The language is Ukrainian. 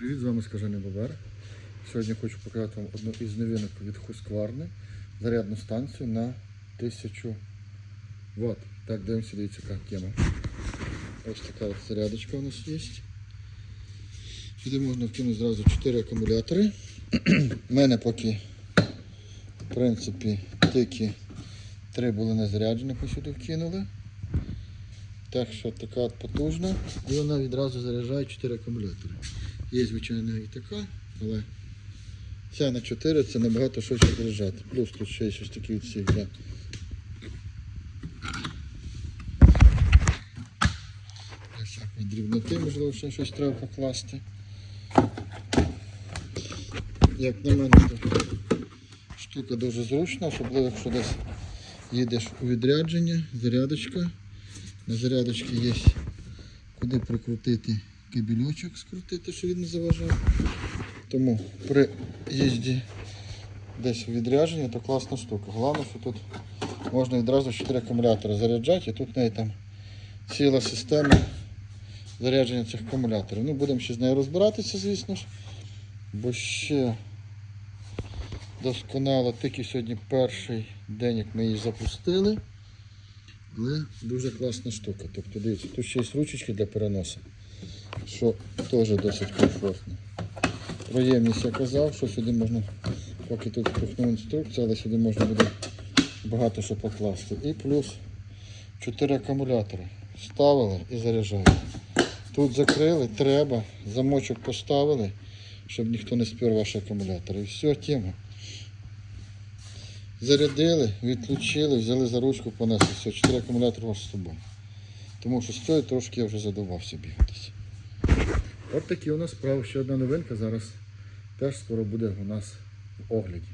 Привіт, з вами Скажений Бобер. Сьогодні хочу показати вам одну із новинок від Husqvarna. Зарядну станцію на 1000 Вт. Так, дивимося, дивіться, яка тема. Ось така от зарядочка у нас є. Сюди можна вкинути зразу 4 акумулятори. У мене поки, в принципі, тільки 3 були не заряджені, ми сюди вкинули. Так що така от потужна. І вона відразу заряджає 4 акумулятори. Є, звичайно, і така, але ця на 4 це набагато швидше заряджати. Плюс тут ще є щось таке відсік для для всякої дрібноти, можливо, ще щось треба покласти. Як на мене, то штука дуже зручна, особливо якщо десь їдеш у відрядження, зарядочка. На зарядочці є куди прикрутити кабельочок, скрутити, щоб він не заважав. Тому при їзді десь відрядження, то класна штука. Головне, що тут можна відразу 4 акумулятори заряджати, і тут в неї там ціла система зарядження цих акумуляторів. Ну, будемо ще з нею розбиратися, звісно ж, бо ще досконало, тільки сьогодні перший день, як ми її запустили. Але дуже класна штука. Тобто дивіться, тут ще є ручечки для переносу, що теж досить комфортно. Про ємність я казав, що сюди можна, поки тут пихнув інструкцію, але сюди можна буде багато що покласти. І плюс 4 акумулятори. Ставили і заряджають. Тут закрили, треба, замочок поставили, щоб ніхто не спер ваші акумулятори. І все, тема. Зарядили, відключили, взяли за ручку, понесли. Все, 4 акумулятори у вас з собою. Тому що з цією трошки я вже задовбався бігатися. От такі у нас справи. Ще одна новинка зараз теж скоро буде у нас в огляді.